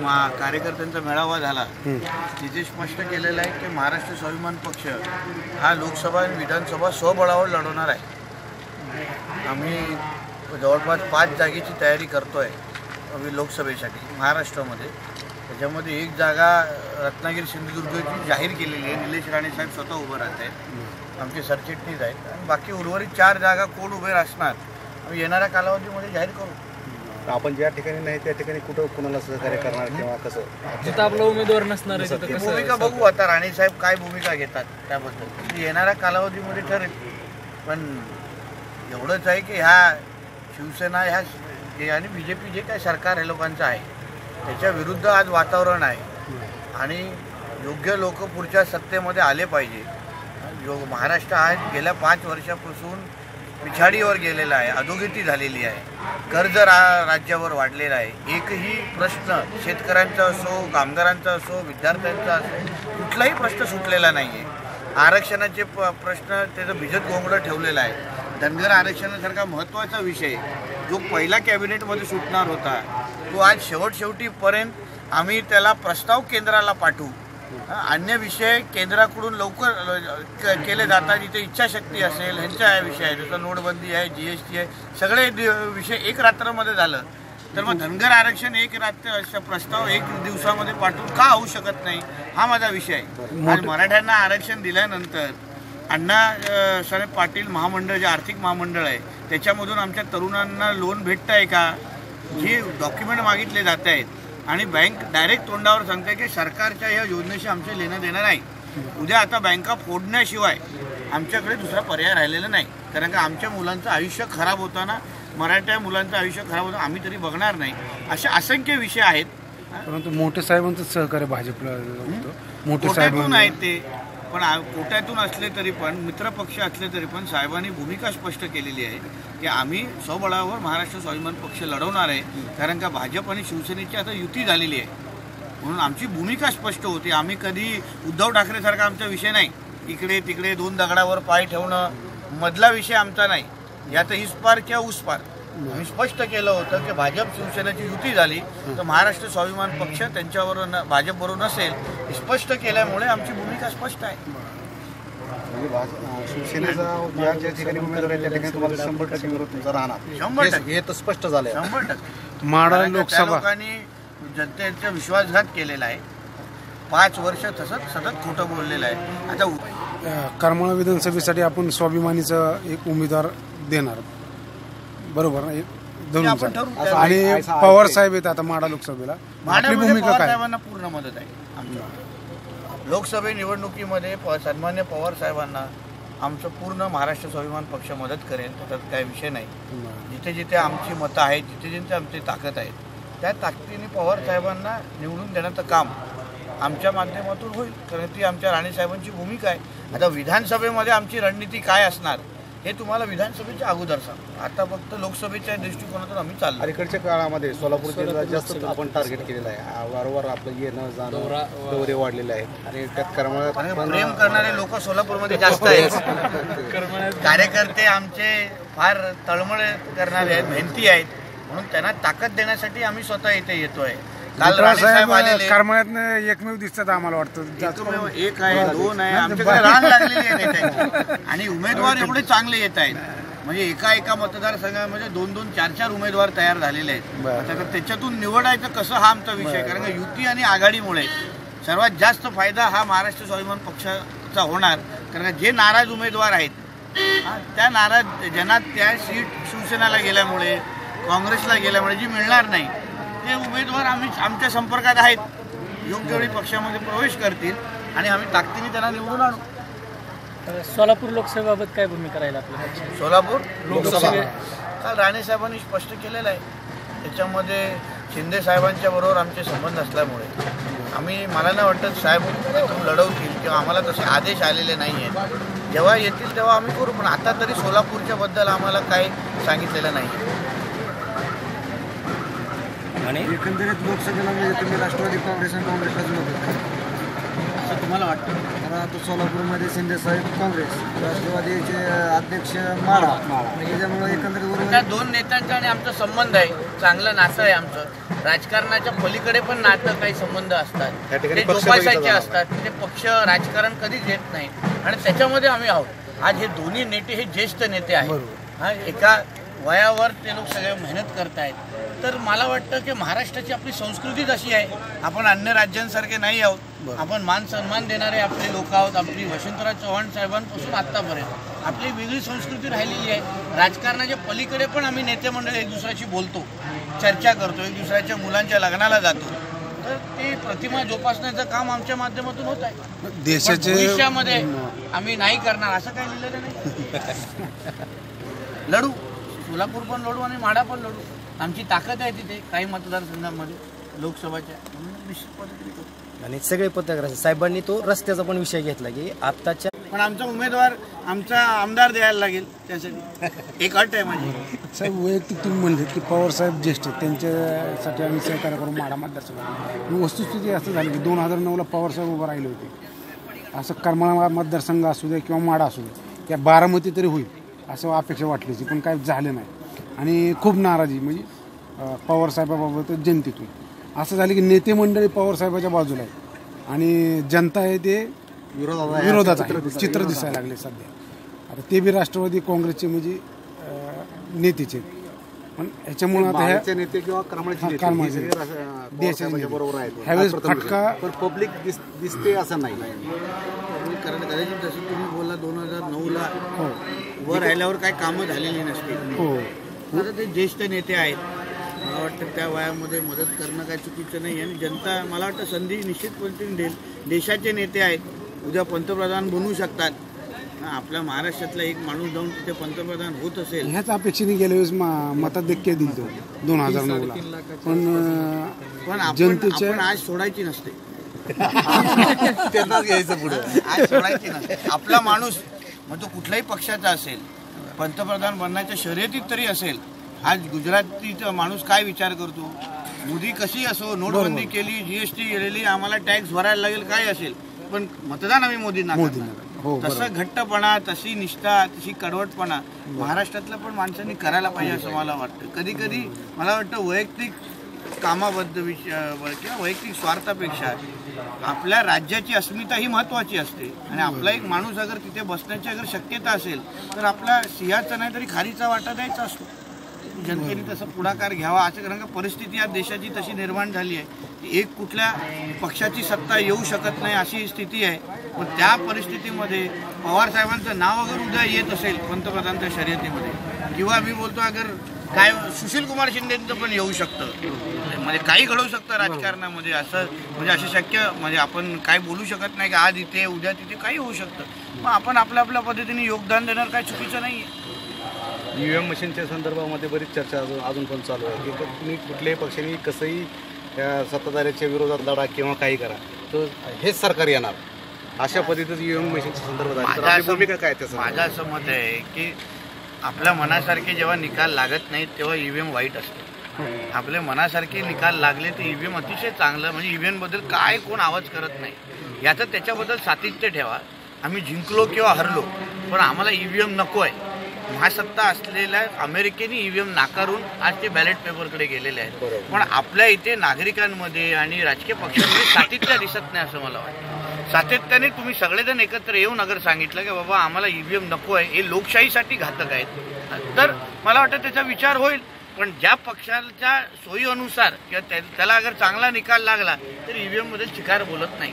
मा- कार्यकर्त्यांचा मेळावा झाला. तिथे स्पष्ट केलेलं आहे की महाराष्ट्र स्वाभिमान पक्ष हा लोकसभा आणि विधानसभा स्वबळावर लढवणार आहे. आम्ही जवळपास पाच जागेची तयारी करतोय आम्ही लोकसभेसाठी महाराष्ट्रामध्ये. त्याच्यामध्ये एक जागा रत्नागिरी सिंधुदुर्गची जाहीर केलेली आहे. निलेश राणे साहेब स्वतः उभं राहत आहेत. आमचे सरचिटणीस आहेत. आणि बाकी उर्वरित चार जागा कोण उभे असणार आम्ही येणाऱ्या कालावधीमध्ये जाहीर करू. आपण ज्या ठिकाणी नाही त्या ठिकाणी कुठं कुणाला सहकार्य करणार किंवा कसं? जिथं आपला उमेदवार नसणार आहे तिथं ती कसं भूमिका बघू आता राणे साहेब काय भूमिका घेतात त्याबद्दल. येणाऱ्या कालावधीमध्ये ठरेल. पण एवढंच आहे की ह्या शिवसेना ह्या जे आणि बी जे पी जे काय सरकार हे लोकांचं आहे त्याच्या विरुद्ध आज वातावरण आहे. आणि योग्य लोक पुढच्या सत्तेमध्ये आले पाहिजे. जो महाराष्ट्र आज गेल्या पाच वर्षापासून पिछाडीवर गेलेला आहे अधोगती झालेली आहे. कर्ज रा राज्यावर वाढलेला आहे. एकही प्रश्न शेतकऱ्यांचा असो कामगारांचा असो विद्यार्थ्यांचा असो कुठलाही प्रश्न सुटलेला नाही आहे आरक्षणाचे प प्रश्न त्याचं भिजत गोंगडं ठेवलेलं आहे. धनगर आरक्षणासारखा महत्त्वाचा विषय जो पहिला कॅबिनेटमध्ये सुटणार होता तो आज शेवट शेवटीपर्यंत आम्ही त्याला प्रस्ताव केंद्राला पाठवू. अन्य विषय केंद्राकडून लवकर केले जातात जिथे इच्छाशक्ती असेल ह्यांच्या विषय आहे जसं नोटबंदी आहे जी एस टी आहे सगळे विषय एक रात्रामध्ये झालं. तर मग धनगर आरक्षण एक रात्र असा प्रस्ताव एक दिवसामध्ये पाठवून का होऊ शकत नाही? हा माझा विषय आहे. आज मराठ्यांना आरक्षण दिल्यानंतर अण्णा साहेब पाटील महामंडळ जे आर्थिक महामंडळ आहे त्याच्यामधून आमच्या तरुणांना लोन भेटतं आहे का? जे डॉक्युमेंट मागितले जात आहेत आणि बँक डायरेक्ट तोंडावर सांगते की सरकारच्या या योजनेशी आमचे लेणं देणं नाही. उद्या आता बँका फोडण्याशिवाय आमच्याकडे दुसरा पर्याय राहिलेला नाही. कारण का आमच्या मुलांचं आयुष्य खराब होताना मराठ्या मुलांचं आयुष्य खराब होताना आम्ही तरी बघणार नाही. असे असंख्य विषय आहेत. परंतु मोठे साहेबांचं सहकार्य भाजपला होतं. मोठे साहेब आहेत ते? पण कोट्यातून असले तरी पण मित्रपक्ष असले तरी पण साहेबांनी भूमिका स्पष्ट केलेली आहे की आम्ही स्वबळावर महाराष्ट्र स्वाभिमान पक्ष लढवणार आहे कारण का भाजप आणि शिवसेनेची आता युती झालेली आहे. म्हणून आमची भूमिका स्पष्ट होती. आम्ही कधी उद्धव ठाकरेसारखा आमचा विषय नाही. इकडे तिकडे दोन दगडावर पाय ठेवणं मधला विषय आमचा नाही. यात हिसपार किंवा उसपार. आम्ही स्पष्ट केलं होतं की भाजप शिवसेनेची युती झाली तर महाराष्ट्र स्वाभिमान पक्ष त्यांच्यावर न भाजपबरोबर नसेल स्पष्ट केल्यामुळे आमची भूमिका स्पष्ट आहे. म्हणजे शिवसेनेचा ज्या ज्या ठिकाणी उमेदवार आहे त्या ठिकाणी तुम्हाला शंभर टक्के विरोध तुमचा राहणार. हे- तर स्पष्ट झालंय. शंभर टक्के. माडा कारण का त्या लोकसभा. लोकांनी जनतेचा विश्वासघात केलेला आहे. पाच वर्ष तसंच सतत खोटं बोललेलं आहे. आता उ- करमाळा विधानसभेसाठी आपण स्वाभिमानीचा एक उमेदवार देणार. बरोबर ना? एक धरून आपण चाल. ठरवू. असं आणि. पवार साहेब आहेत आता माडा लोकसभेला. आपली माढ्यामध्ये भूमिका पवार काय? साहेबांना पूर्ण मदत आहे. आमच्या लोकसभे निवडणुकीमध्ये प- सन्मान्य पवार साहेबांना आमचं पूर्ण महाराष्ट्र स्वाभिमान पक्ष मदत करेल त्याच्यात काही विषय नाही. जिथे जिथे आमची मतं आहेत जिथे जिथे आमची ताकद आहे त्या ताकदीने पवार साहेबांना निवडून देण्याचं काम आमच्या माध्यमातून होईल कारण ती आमच्या राणेसाहेबांची भूमिका आहे. आता विधानसभेमध्ये आमची रणनीती काय असणार? हे तुम्हाला विधानसभेच्या अगोदर सांग आता फक्त लोकसभेच्या दृष्टिकोनातून आम्ही चाललो. अलीकडच्या काळामध्ये सोलापूर जिल्हा जास्त आपण टार्गेट केलेलं आहे. वारंवार आपलं येणं जाणं दौरा- वाढलेले आहेत. आणि त्यात करमाळ्यात प्रेम करणारे लोक सोलापूरमध्ये जास्त आहेत. कार्यकर्ते आमचे फार तळमळ करणारे आहेत मेहनती आहेत. म्हणून त्यांना ताकद देण्यासाठी आम्ही स्वतः इथे येतोय. काल मित्रा राणे साहेब साहेब आलेले. करमाळ्यात एकमेव दिसतात आम्हाला वाटतं. एक आहे दोन आहे. आमच्याकडे रान लागलेली आहे नेत्यांची. आणि उमेदवार एवढे चांगले येत आहेत. म्हणजे एका एका मतदारसंघामध्ये दोन दोन चार चार उमेदवार तयार झालेले आहेत. तर त्याच्यातून निवडायचं कसं हा आमचा विषय. कारण का युती आणि आघाडीमुळे सर्वात जास्त फायदा हा महाराष्ट्र स्वाभिमान पक्षाचा होणार. कारण का जे नाराज उमेदवार आहेत त्या नाराज ज्यांना त्या सीट शिवसेनेला गेल्यामुळे काँग्रेसला गेल्यामुळे जी मिळणार नाही ते उमेदवार आम्ही आमच्या संपर्कात आहेत. योग्य वेळी पक्षामध्ये प्रवेश करतील आणि आम्ही ताकदीने त्यांना निवडून आणू. सोलापूर लोकसभेबाबत काय भूमिका राहील आपल्या पक्षाची? सोलापूर लोकसभा. काल राणे साहेबांनी स्पष्ट केलेलं आहे. त्याच्यामध्ये शिंदे साहेबांच्या बरोबर आमचे संबंध असल्यामुळे. आम्ही मला नाही वाटत साहेब लढवतील किंवा आम्हाला तसे आदेश आलेले नाही आहेत जेव्हा येतील तेव्हा आम्ही करू पण आता तरी सोलापूरच्या बद्दल आम्हाला काही सांगितलेलं नाही एकंदरीत लोकसभेला म्हणजे तुम्ही राष्ट्रवादी काँग्रेस आणि काँग्रेसलाच मदत करा. असं तुम्हाला वाटतं? तर आता सोलापूरमध्ये शिंदे साहेब काँग्रेस राष्ट्रवादीचे अध्यक्ष माळा. त्याच्यामुळे एकंदरीत त्या दोन नेत्यांचा आणि आमचा संबंध आहे. चांगलं नातं आहे आमचं. राजकारणाच्या पलीकडे पण नातं काही संबंध असतात. ते जोपासायचे असतात. ते पक्ष राजकारण कधीच येत नाही. आणि त्याच्यामध्ये आम्ही आहोत. आज हे दोन्ही नेते हे ज्येष्ठ नेते आहेत. हा एका वयावर ते लोक सगळे मेहनत करतायत. तर मला वाटतं की महाराष्ट्राची आपली संस्कृतीच अशी आहे. आपण अन्य राज्यांसारखे नाही आहोत. आपण मान सन्मान देणारे आपले लोक आहोत. आपली वसंतराव चव्हाण साहेबांपासून आत्तापर्यंत. आपली वेगळी संस्कृती राहिलेली आहे. राजकारणाच्या पलीकडे पण आम्ही नेते मंडळ एक दुसऱ्याशी बोलतो. चर्चा करतो. एक दुसऱ्याच्या मुलांच्या लग्नाला जातो. तर ते प्रतिमा जोपासण्याचं काम आमच्या माध्यमातून होत आहे. पण देशाचे भविष्यामध्ये आम्ही नाही करणार असं काही लिहिलेलं नाही. लढू सोलापूर पण लढू आणि माडा पण लढू आमची ताकद आहे तिथे काही मतदारसंघामध्ये लोकसभाच्या. म्हणून निश्चित पद्धतीने करू. आणि सगळे पत्रकार साहेबांनी तो रस्त्याचा पण विषय घेतला की आत्ताच्या पण आमचा उमेदवार आमचा आमदार द्यायला लागेल त्यासाठी. एक अट आहे माझी. साहेब वैयक्तिक तुम्ही म्हणले की पवार साहेब ज्येष्ठ आहेत त्यांच्यासाठी आम्ही सहकार्य करू माडा मतदारसंघात पण वस्तुस्थिती असं झाली की दोन हजार नऊला पवार साहेब उभं राहिले होते. असं करमाळा मतदारसंघ असू दे किंवा माडा असू दे किंवा बारामती तरी होईल असं अपेक्षा वाटली होती पण काय झालं नाही. आणि खूप नाराजी म्हणजे अं, पवार साहेबाबाबत जनतेतून. असं झालं की नेते मंडळी पवार साहेबाच्या बाजूला आहे आणि जनता आहे ते विरोधात आहे. चित्र दिसायला लागले. सध्या. आता ते बी राष्ट्रवादी काँग्रेसचे म्हणजे नेतेचे. पण ह्याच्यामुळे आता नेते किंवा हा, हे हा पब्लिक दिसते असं नाही. कारण कदाचित जसं तुम्ही बोलला दोन हजार नऊला हो. वर राहिल्यावर काही कामं झालेली नसतील. हो. आता ते ज्येष्ठ नेते आहेत. मला वाटतं त्या वयामध्ये मदत करणं काय चुकीचं नाही आणि जनता मला वाटतं संधी निश्चित पद्धतीने देईल देशाचे नेते आहेत. उद्या पंतप्रधान बनू शकतात. हा, आपल्या महाराष्ट्रातला एक माणूस जाऊन तिथे पंतप्रधान होत असेल. ह्याच अपेक्षेने गेल्या वेळेस मा- मताधिक्य दिलं तो दोन हजार नऊला पण पण आपण आज सोडायची नसते. त्यांनाच घ्यायचं पुढे. आज सोडायची नसते. आपला माणूस मग तो कुठल्याही पक्षाचा असेल पंतप्रधान बनण्याच्या शर्यतीत तरी असेल आज गुजरातीचा माणूस काय विचार करतो? मोदी कशी असो नोटबंदी केली जीएसटी गेलेली आम्हाला टॅक्स भरायला लागेल काय असेल? पण मतदान आम्ही मोदींना. हो, तसं घट्टपणा तशी निष्ठा तशी कडवटपणा महाराष्ट्रातल्या पण माणसांनी करायला पाहिजे असं मला वाटतं. कधी कधी मला वाटतं वैयक्तिक कामाबद्ध विषय किंवा वैयक्तिक स्वार्थापेक्षा आपल्या राज्याची अस्मिता ही महत्वाची असते. आणि आपला एक माणूस अगर तिथे बसण्याची अगर शक्यता असेल तर आपला सिंहाचा नाही तरी खारीचा वाटा द्यायचा असतो. जनतेने तसं पुढाकार घ्यावा असं कारण का परिस्थिती या देशाची तशी निर्माण झाली आहे की एक कुठल्या पक्षाची सत्ता येऊ शकत नाही अशी स्थिती आहे. पण त्या परिस्थितीमध्ये पवार साहेबांचं नाव अगर उद्या येत असेल पंतप्रधानच्या शर्यतीमध्ये किंवा मी बोलतो अगर काय सुशील कुमार शिंदेचं पण येऊ शकतं. म्हणजे काही घडवू शकतं राजकारणामध्ये असं म्हणजे असं शक्य म्हणजे आपण काय बोलू शकत नाही की आज इथे उद्या तिथे काही होऊ शकतं. मग आपण आपल्या आपल्या पद्धतीने योगदान देणार काय चुकीचं नाही आहे ईव्हीएम मशीनच्या संदर्भामध्ये बरीच चर्चा अजून अजून पण चालू आहे. की तुम्ही कुठल्याही पक्षाने कसंही सत्ताधाऱ्याच्या विरोधात लढा किंवा काही करा तर हेच सरकार येणार. अशा पद्धतीचं ईव्हीएम मशीनच्या संदर्भात आहे. आपली भूमिका काय त्या माझं? असं मत आहे की आपल्या मनासारखे जेव्हा निकाल लागत नाहीत तेव्हा ईव्हीएम वाईट असते. आपल्या मनासारखे निकाल लागले तर ईव्हीएम अतिशय चांगलं म्हणजे ईव्हीएमबद्दल काय कोण आवाज करत नाही. याचं त्याच्याबद्दल सातत्य ठेवा. आम्ही जिंकलो किंवा हरलो पण आम्हाला ईव्हीएम नको आहे महासत्ता असलेल्या अमेरिकेने ईव्हीएम नाकारून आज ते बॅलेट पेपरकडे गेलेले आहेत. पण आपल्या इथे नागरिकांमध्ये आणि राजकीय पक्षांमध्ये सातत्य दिसत नाही असं मला वाटतं. सातत्याने तुम्ही सगळेजण एकत्र येऊन अगर सांगितलं की बाबा आम्हाला ईव्हीएम नको आहे हे लोकशाहीसाठी घातक आहेत. तर मला वाटतं त्याचा विचार होईल. पण ज्या पक्षाच्या सोयीनुसार किंवा त्या- त्याला अगर चांगला निकाल लागला तर ईव्हीएममध्ये चिकार बोलत नाही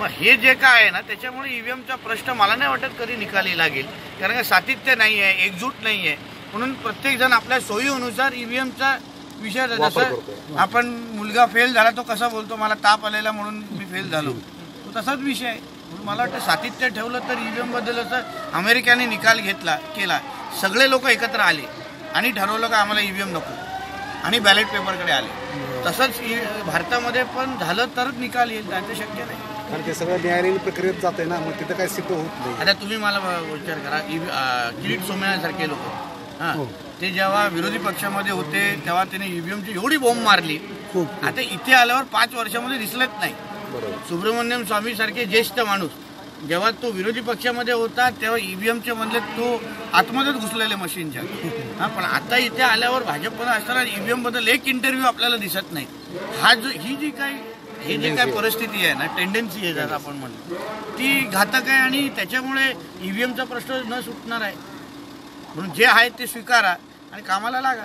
मग हे जे काय आहे ना त्याच्यामुळे ईव्हीएमचा प्रश्न मला नाही वाटत कधी निकाली लागेल. कारण का सातत्य नाही आहे एकजूट नाही आहे. म्हणून प्रत्येक जण आपल्या सोयीनुसार ईव्हीएमचा विषय जसं आपण मुलगा फेल झाला तो कसा बोलतो मला ताप आलेला म्हणून मी फेल झालो. तो तसाच विषय आहे. म्हणून मला वाटतं सातत्य ठेवलं तर ईव्हीएमबद्दल असं अमेरिकेने निकाल घेतला केला सगळे लोक एकत्र आले. आणि ठरवलं का आम्हाला ईव्हीएम नको. आणि बॅलेट पेपरकडे आले. तसंच भारतामध्ये पण झालं तरच निकाल येईल तर शक्य नाही. कारण ते सगळं न्यायालयीन प्रक्रियेत जाते ना मग तिथं काही सिद्ध होत नाही. आता तुम्ही मला विचार करा अं, किरीट सोमय्यासारखे लोक हा ते जेव्हा विरोधी पक्षामध्ये होते तेव्हा त्याने ईव्हीएमची एवढी बॉम्ब मारली. आता इथे आल्यावर पाच वर्षामध्ये दिसलंच नाही. सुब्रमण्यम स्वामी सारखे ज्येष्ठ माणूस जेव्हा तो विरोधी पक्षामध्ये होता तेव्हा ईव्हीएमच्या मधले तो आतमध्येच घुसलेले मशीनच्या. हा पण आता इथे आल्यावर भाजपमध्ये असताना ईव्हीएमबद्दल एक इंटरव्ह्यू आपल्याला दिसत नाही. हा जो ही जी काही ही जी काय परिस्थिती आहे ना टेंडन्सी आहे ज्याला आपण म्हणतो ती घातक आहे आणि त्याच्यामुळे ईव्हीएमचा प्रश्न न सुटणार आहे. म्हणून जे आहे ते स्वीकारा आणि कामाला लागा.